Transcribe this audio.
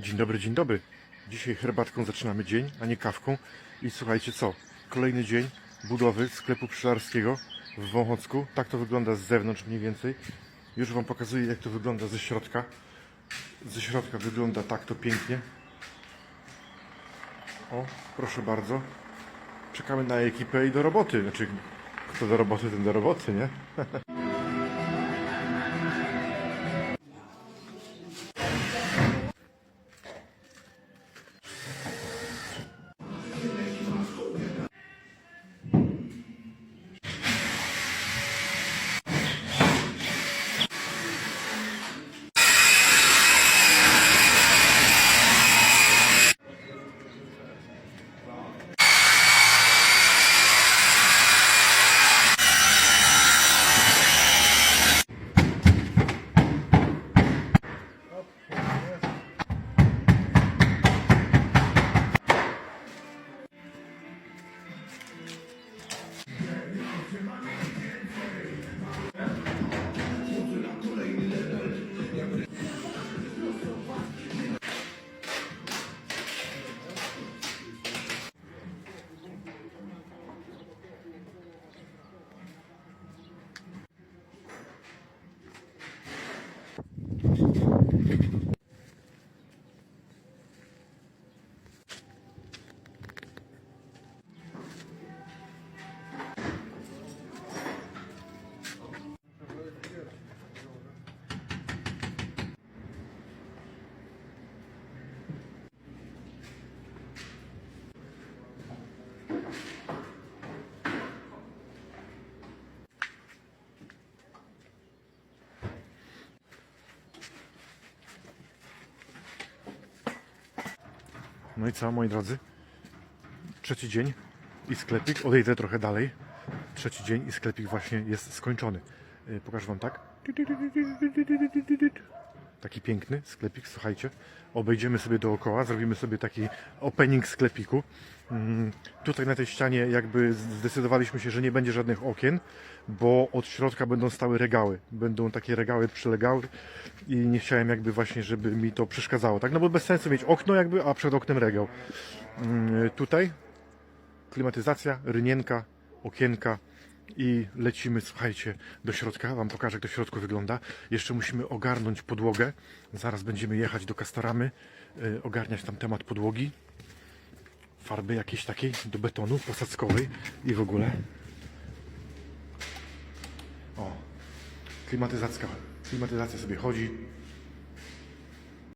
Dzień dobry, dzień dobry. Dzisiaj herbatką zaczynamy dzień, a nie kawką. I słuchajcie co? Kolejny dzień budowy sklepu pszczelarskiego w Wąchocku. Tak to wygląda z zewnątrz mniej więcej. Już Wam pokazuję jak to wygląda ze środka. Ze środka wygląda tak to pięknie. O, proszę bardzo. Czekamy na ekipę i do roboty. Znaczy, kto do roboty, ten do roboty, nie? No i co, moi drodzy? Trzeci dzień i sklepik. Odejdę trochę dalej. Trzeci dzień i sklepik właśnie jest skończony. Yy, Pokażę Wam tak. Taki piękny sklepik, słuchajcie. Obejdziemy sobie dookoła, zrobimy sobie taki opening sklepiku. Mm, Tutaj na tej ścianie jakby zdecydowaliśmy się, że nie będzie żadnych okien, bo od środka będą stały regały. Będą takie regały przylegały i nie chciałem jakby właśnie, żeby mi to przeszkadzało. Tak, no bo bez sensu mieć okno jakby, a przed oknem regał. Mm, Tutaj klimatyzacja, rynienka, okienka i lecimy, słuchajcie, do środka. Wam pokażę, jak w środku wygląda. Jeszcze musimy ogarnąć podłogę. Zaraz będziemy jechać do Kastoramy, y, ogarniać tam temat podłogi. Farby jakiejś takiej do betonu posadzkowej i w ogóle. O, klimatyzacja, klimatyzacja sobie chodzi.